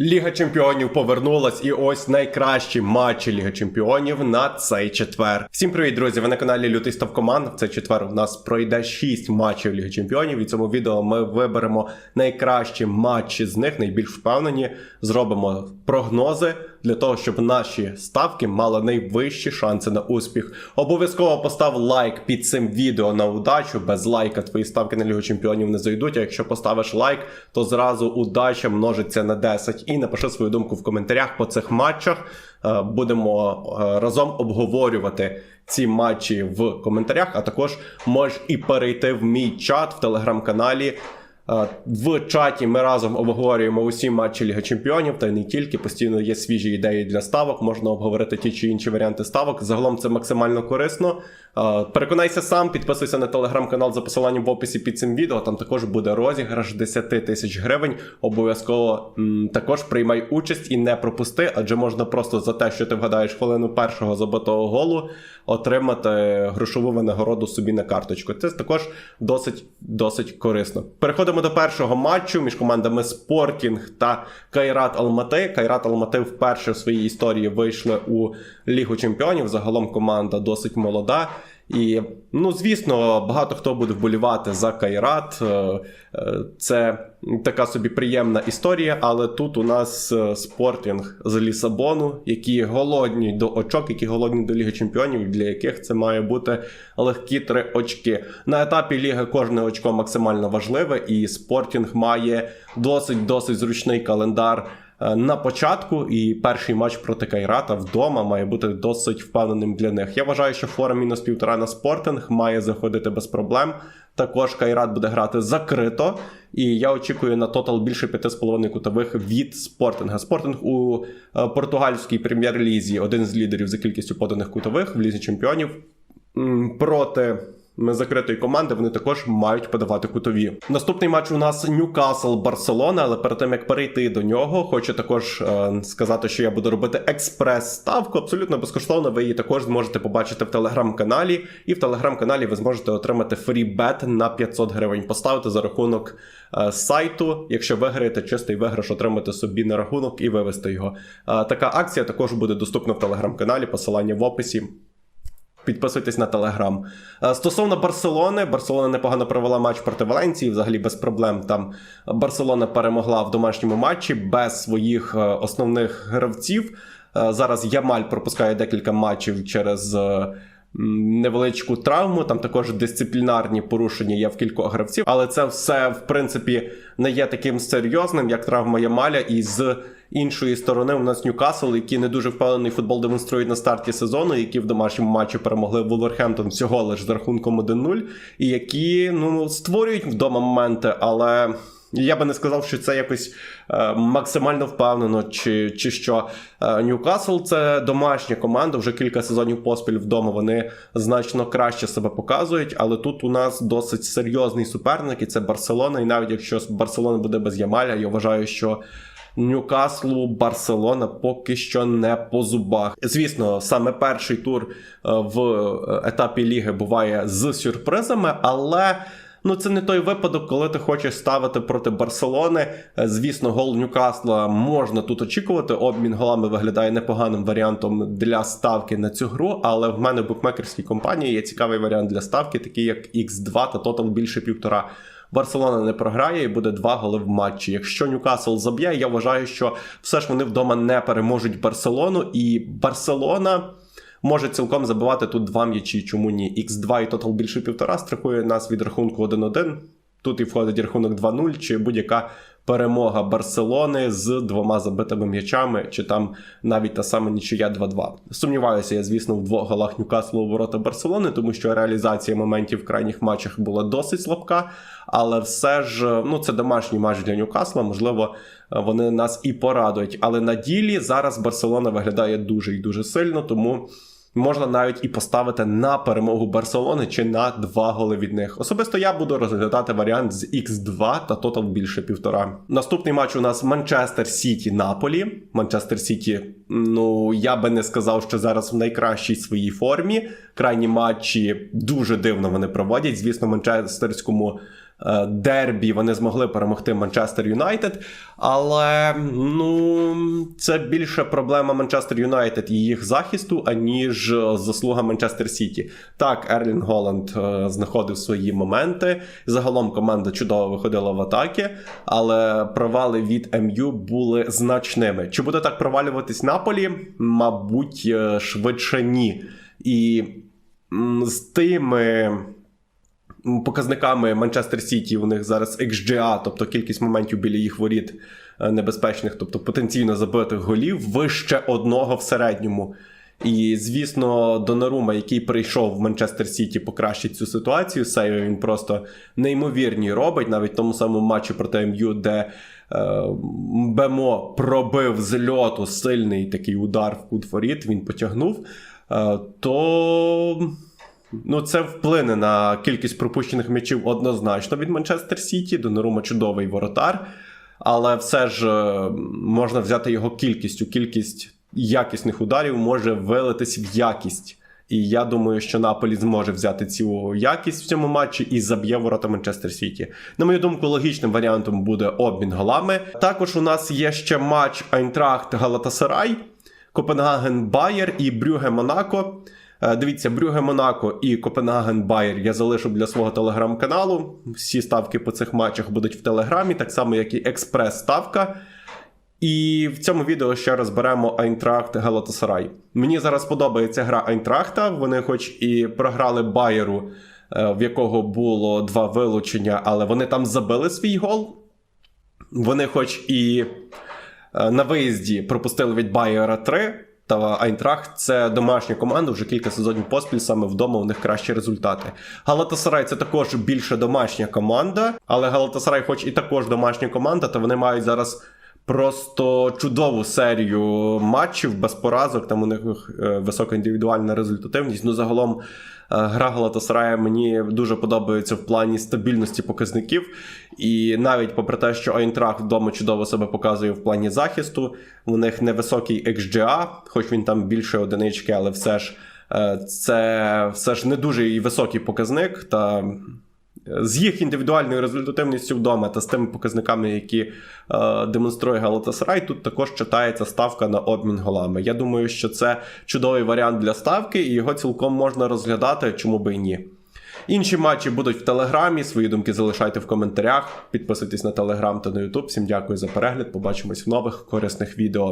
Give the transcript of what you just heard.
Ліга Чемпіонів повернулась, і ось найкращі матчі Ліги Чемпіонів на цей четвер. Всім привіт, друзі! Ви на каналі Лютий Став Команд. В цей четвер у нас пройде 6 матчів Ліги Чемпіонів. І в цьому відео ми виберемо найкращі матчі з них, найбільш впевнені. Зробимо прогнози для того, щоб наші ставки мали найвищі шанси на успіх. Обов'язково постав лайк під цим відео на удачу. Без лайка твої ставки на Лігу Чемпіонів не зайдуть. А якщо поставиш лайк, то зразу удача множиться на 10. І напиши свою думку в коментарях по цих матчах. Е, Будемо е, разом обговорювати ці матчі в коментарях. А також можеш і перейти в мій чат в телеграм-каналі. Е, В чаті ми разом обговорюємо усі матчі Ліги Чемпіонів, та й не тільки. Постійно є свіжі ідеї для ставок. Можна обговорити ті чи інші варіанти ставок. Загалом це максимально корисно. Е, Переконайся сам, підписуйся на телеграм-канал за посиланням в описі під цим відео. Там також буде розіграш 10 тисяч гривень. Обов'язково також приймай участь і не пропусти, адже можна просто за те, що ти вгадаєш хвилину першого забитого голу, отримати грошову винагороду собі на карточку. Це також досить досить корисно. Переходимо до першого матчу між командами Спортінг та Кайрат Алмати. Кайрат Алмати вперше в своїй історії вийшли у Лігу Чемпіонів. Загалом команда досить молода. І, ну, звісно, багато хто буде вболівати за Кайрат. Е, е, Це така собі приємна історія, але тут у нас е, спортінг з Лісабону, які голодні до очок, які голодні до Ліги Чемпіонів, для яких це має бути легкі три очки. На етапі ліги кожне очко максимально важливе, і спортінг має досить досить зручний календар. Е, На початку і перший матч проти Кайрата вдома має бути досить впевненим для них. Я вважаю, що фора мінус півтора на спортинг має заходити без проблем. Також Кайрат буде грати закрито, і я очікую на тотал більше 5,5 кутових від спортинга. Спортинг у е, португальській прем'єр-лізі один з лідерів за кількістю поданих кутових в лізі чемпіонів. Проти закритої команди вони також мають подавати кутові. Наступний матч у нас Ньюкасл Барселона, але перед тим як перейти до нього, хочу також е, сказати, що я буду робити експрес-ставку абсолютно безкоштовно. Ви її також зможете побачити в телеграм-каналі, і в телеграм-каналі ви зможете отримати фрібет на 500 гривень. Поставити за рахунок е, сайту. Якщо виграєте чистий виграш, отримати собі на рахунок і вивести його. Е, така акція також буде доступна в телеграм-каналі. Посилання в описі. Підписуйтесь на телеграм. Стосовно Барселони, Барселона непогано провела матч проти Валенції. Взагалі без проблем. Там Барселона перемогла в домашньому матчі без своїх е, основних гравців. Е, Зараз Ямаль пропускає декілька матчів через. е, Невеличку травму, там також дисциплінарні порушення є в кількох гравців, але це все в принципі не є таким серйозним, як травма Ямаля. І іншої сторони, у нас Ньюкасл, які не дуже впевнений футбол демонструють на старті сезону, які в домашньому матчі перемогли Вулверхемптон всього лиш з рахунком 1-0, і які ну створюють вдома моменти, але. Я би не сказав, що це якось е, максимально впевнено, чи, чи що. Е, Ньюкасл це домашня команда, вже кілька сезонів поспіль вдома вони значно краще себе показують, але тут у нас досить серйозний суперник, і це Барселона. І навіть якщо Барселона буде без Ямаля, я вважаю, що. Ньюкаслу Барселона поки що не по зубах. Звісно, саме перший тур е, в е, етапі ліги буває з сюрпризами, але ну це не той випадок, коли ти хочеш ставити проти Барселони. Е, Звісно, гол Ньюкасла можна тут очікувати. Обмін голами виглядає непоганим варіантом для ставки на цю гру. Але в мене букмекерській компанії є цікавий варіант для ставки, такий як X2 та тотал більше півтора. Барселона не програє і буде два голи в матчі. Якщо Ньюкасл заб'є, я вважаю, що все ж вони вдома не переможуть Барселону, і Барселона може цілком забивати тут два м'ячі. Чому ні? Х2 і тотал більше півтора страхує нас від рахунку 1-1. Тут і входить рахунок 2-0, чи будь-яка перемога Барселони з двома забитими м'ячами, чи там навіть та сама нічия 2-2. Сумніваюся, я, звісно, в двох голах Ньюкаслу у ворота Барселони, тому що реалізація моментів в крайніх матчах була досить слабка. Але все ж, ну це домашній матч для Ньюкасла. Можливо, вони нас і порадують. Але на ділі зараз Барселона виглядає дуже і дуже сильно, тому. Можна навіть і поставити на перемогу Барселони чи на два голи від них. Особисто я буду розглядати варіант з X2 та тотал більше півтора. Наступний матч у нас Манчестер Сіті Наполі. Манчестер Сіті, ну я би не сказав, що зараз в найкращій своїй формі. Крайні матчі дуже дивно вони проводять. Звісно, манчестерському дербі вони змогли перемогти Манчестер Юнайтед. Але ну, це більше проблема Манчестер Юнайтед і їх захисту, аніж е, заслуга Манчестер Сіті. Так, Ерлін Голланд е, знаходив свої моменти. Загалом команда чудово виходила в атаки, але провали від МЮ були значними. Чи буде так провалюватись Наполі? Мабуть, е, швидше ні. І з тими показниками Манчестер Сіті у них зараз XGA, тобто кількість моментів біля їх воріт е, небезпечних, тобто потенційно забитих голів, вище одного в середньому. І, звісно, Донарума, який прийшов в Манчестер Сіті, покращить цю ситуацію. Сейви він просто неймовірні робить, навіть в тому самому матчі проти МЮ, де е, Бемо пробив з льоту сильний такий удар в кут воріт, він потягнув. Е, то Ну, це вплине на кількість пропущених м'ячів однозначно від Манчестер Сіті. Донорума чудовий воротар, але все ж е, можна взяти його кількістю. Кількість якісних ударів може вилитись в якість. І я думаю, що Наполі зможе взяти цю якість в цьому матчі і заб'є ворота Манчестер Сіті. На мою думку, логічним варіантом буде обмін голами. Також у нас є ще матч Айнтрахт Галатасарай, Копенгаген Байер і Брюге Монако. Е, Дивіться, Брюге Монако і Копенгаген Байер я залишу для свого телеграм-каналу. Всі ставки по цих матчах будуть в телеграмі, так само, як і експрес-ставка. І в цьому відео ще розберемо Айнтрахт Галатасарай. Мені зараз подобається гра Айнтрахта. Вони, хоч і програли Байеру, е, в якого було два вилучення, але вони там забили свій гол. Вони, хоч і е, на виїзді пропустили від Байера 3. Та Айнтрахт це домашня команда, вже кілька сезонів поспіль, саме вдома у них кращі результати. Галатасарай це також більше домашня команда, але Галатасарай, хоч і також домашня команда, то вони мають зараз просто чудову серію матчів без поразок. Там у них е, висока індивідуальна результативність. Ну, загалом, е, гра Галатасарая мені дуже подобається в плані стабільності показників. І навіть попри те, що Айнтрахт вдома чудово себе показує в плані захисту, у них невисокий XGA, хоч він там більше одинички, але все ж е, це все ж не дуже і високий показник. Та з їх індивідуальною результативністю вдома та з тими показниками, які е, демонструє Галатасарай, тут також читається ставка на обмін голами. Я думаю, що це чудовий варіант для ставки, і його цілком можна розглядати, чому би і ні. Інші матчі будуть в Телеграмі. Свої думки залишайте в коментарях. Підписуйтесь на Телеграм та на Ютуб. Всім дякую за перегляд. Побачимось в нових корисних відео.